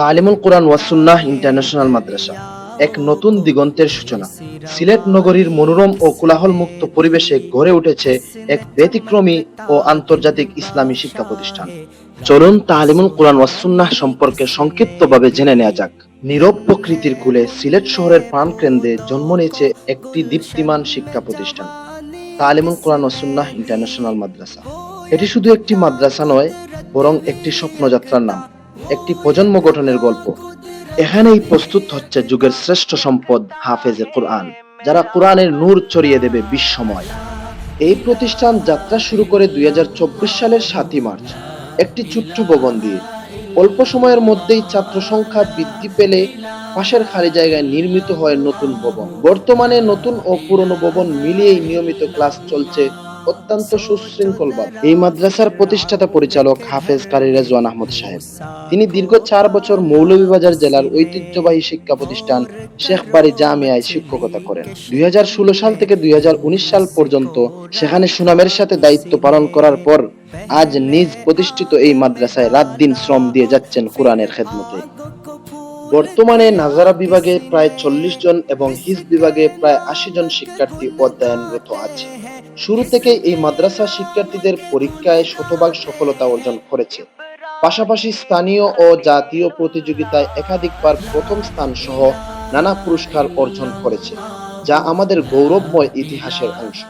তালিমুল কোরআন ওয়াসুন্নাহ international মাদ্রাসা, এক নতুন দিগন্তের সূচনা। সিলেট নগরীর মনোরম ও কোলাহল মুক্ত পরিবেশে গড়ে উঠেছে এক ব্যতিক্রমী ও আন্তর্জাতিক ইসলামী শিক্ষা প্রতিষ্ঠান। চলুন তালিমুল কোরআন ওয়াসুন্নাহ সম্পর্কে সংক্ষিপ্তভাবে জেনে নেওয়া যাক। নীরব প্রকৃতির কুলে সিলেট শহরের প্রাণকেন্দ্রে জন্ম নিয়েছে একটি দীপ্তিমান শিক্ষা প্রতিষ্ঠান, তালিমুল কোরআন ওয়াসুন্নাহ ইন্টারন্যাশনাল মাদ্রাসা। এটি শুধু একটি মাদ্রাসা নয়, বরং একটি স্বপ্নযাত্রার নাম। একটি প্রজন্ম গঠনের গল্প। এখানেই প্রস্তুত হচ্ছে যুগের শ্রেষ্ঠ সম্পদ হাফেজে কোরআন, যারা কোরআনের নূর ছড়িয়ে দেবে বিশ্বময়। এই প্রতিষ্ঠান যাত্রা শুরু করে দুই সালের সাতই মার্চ, একটি ছোট্ট ভবন দিয়ে অল্প সময়ের মধ্যেই ছাত্র সংখ্যা বৃদ্ধি পেলে পাশের খালি জায়গায় নির্মিত হয় নতুন ভবন। বর্তমানে নতুন ও পুরনো ভবন মিলিয়েই নিয়মিত ক্লাস চলছে অত্যন্ত সুশৃঙ্খলভাবে। এই মাদ্রাসার প্রতিষ্ঠাতা পরিচালক হাফেজ কারি রেজওয়ান আহমদ সাহেব। তিনি দীর্ঘ চার বছর মৌলভীবাজার জেলার ঐতিহ্যবাহী শিক্ষা প্রতিষ্ঠান শেখ বাড়ি জামিয়ায় শিক্ষকতা করেন। দুই সাল থেকে দুই সাল পর্যন্ত সেখানে সুনামের সাথে দায়িত্ব পালন করার পর আজ নিজ প্রতিষ্ঠিত এই মাদ্রাসায় রাত দিন শ্রম দিয়ে যাচ্ছেন কোরআনের খেদমতে। বর্তমানে নাজারা বিভাগে প্রায় চল্লিশ জন এবং হিজ বিভাগে প্রায় আশি জন শিক্ষার্থী অধ্যয়নরত আছে। শুরু থেকে এই মাদ্রাসা শিক্ষার্থীদের পরীক্ষায় শতভাগ সফলতা অর্জন করেছে। পাশাপাশি স্থানীয় ও জাতীয় প্রতিযোগিতায় একাধিকবার প্রথম স্থান সহ নানা পুরস্কার অর্জন করেছে যা আমাদের গৌরবময় ইতিহাসের অংশ।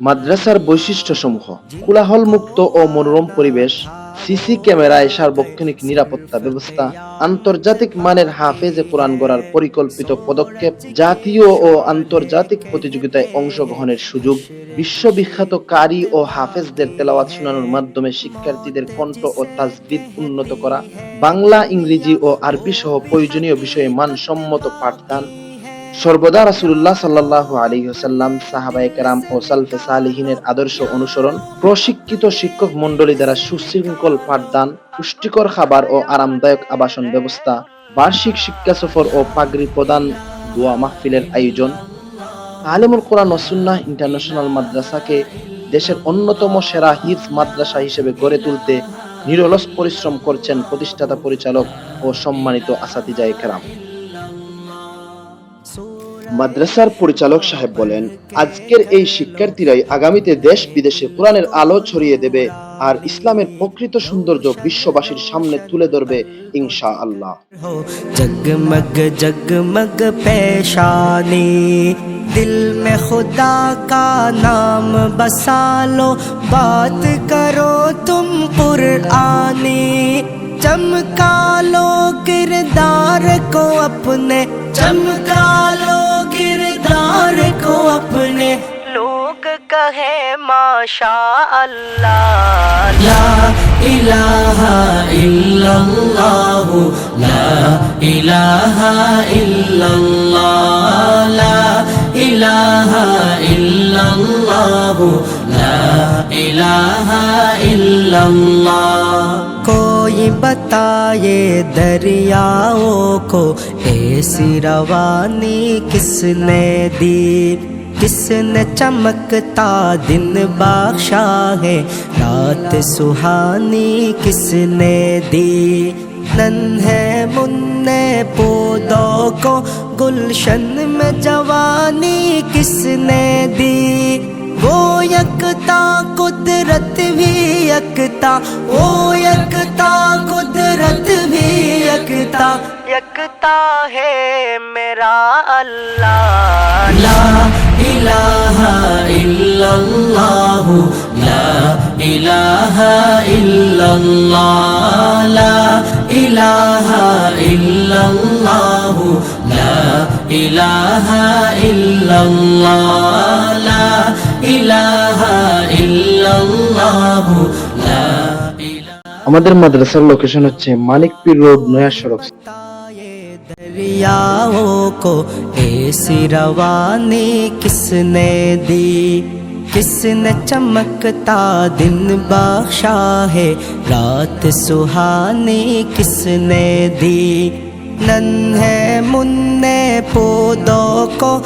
মাদ্রাসার বৈশিষ্ট্য সমূহ কোলাহল মুক্ত ও মনোরম পরিবেশ সিসি ক্যামেরায় সার্বক্ষণিক নিরাপত্তা ব্যবস্থা, আন্তর্জাতিক মানের হাফেজে কোরআন গড়ার পরিকল্পিত পদক্ষেপ, জাতীয় ও আন্তর্জাতিক প্রতিযোগিতায় অংশগ্রহণের সুযোগ, বিশ্ববিখ্যাত কারি ও হাফেজদের তেলাওয়াত শোনানোর মাধ্যমে শিক্ষার্থীদের কণ্ঠ ও তাজবিদ উন্নত করা, বাংলা, ইংরেজি ও আরবি সহ প্রয়োজনীয় বিষয়ে মানসম্মত পাঠদান সর্বদা রাসূলুল্লাহ সাল্লাল্লাহু আলাইহি ওয়াসাল্লাম, সাহাবায়ে কেরাম ও সালফে সালিহিনের আদর্শ অনুসরণ প্রশিক্ষিত শিক্ষক মণ্ডলী দ্বারা সুশৃঙ্খল পাঠদান, পুষ্টিকর খাবার ও আরামদায়ক আবাসন ব্যবস্থা, বার্ষিক শিক্ষা সফর ও পাগড়ি প্রদান, দোয়া মাহফিলের আয়োজন। আলিমুল কোরআন সুন্নাহ ইন্টারন্যাশনাল মাদ্রাসাকে দেশের অন্যতম সেরা হিফ মাদ্রাসা হিসেবে গড়ে তুলতে নিরলস পরিশ্রম করছেন প্রতিষ্ঠাতা পরিচালক ও সম্মানিত আসাতিজায়ে কেরাম। মাদ্রাসার পরিচালক সাহেব বলেন আজকের এই শিক্ষার্থীরাই আগামীতে দেশ বিদেশে কোরআনের আলো ছড়িয়ে দেবে আর ইসলামের প্রকৃত সৌন্দর্য বিশ্ববাসীর সামনে তুলে ধরবে ইনশা আল্লাহ हो जगमग जगमग पेशानी दिल में खुदा का नाम बसा लो बात करो तुम पुरानी चमका लो किरदार को अपने चमका لوگ کہیں ماشاء اللہ لا الہ الا اللہ لا الہ الا اللہ لا الہ الا اللہ لا الہ الا اللہ۔ کوئی بتائے دریاؤں کو ایسی روانی کس نے دی؟ جس نے چمکتا دن بخشا ہے، رات سہانی کس نے دی؟ ننھے منہ پودوں کو، گلشن میں جوانی کس نے دی؟ وہ یکتا قدرت بھی یکتا، وہ یکتا قدرت بھی یکتا۔ یکتا ہے میرا اللہ۔ ইলাহা লা ইলাহা আমাদের মাদ্রাসার লোকেশন হচ্ছে মানিকপির রোড নয়া সড়ক। دریاؤں کو ایسی روانی کس نے دی؟ کس نے چمکتا دن بخشا ہے؟ رات سہانی کس نے دی؟ ننھے منہ پودوں کو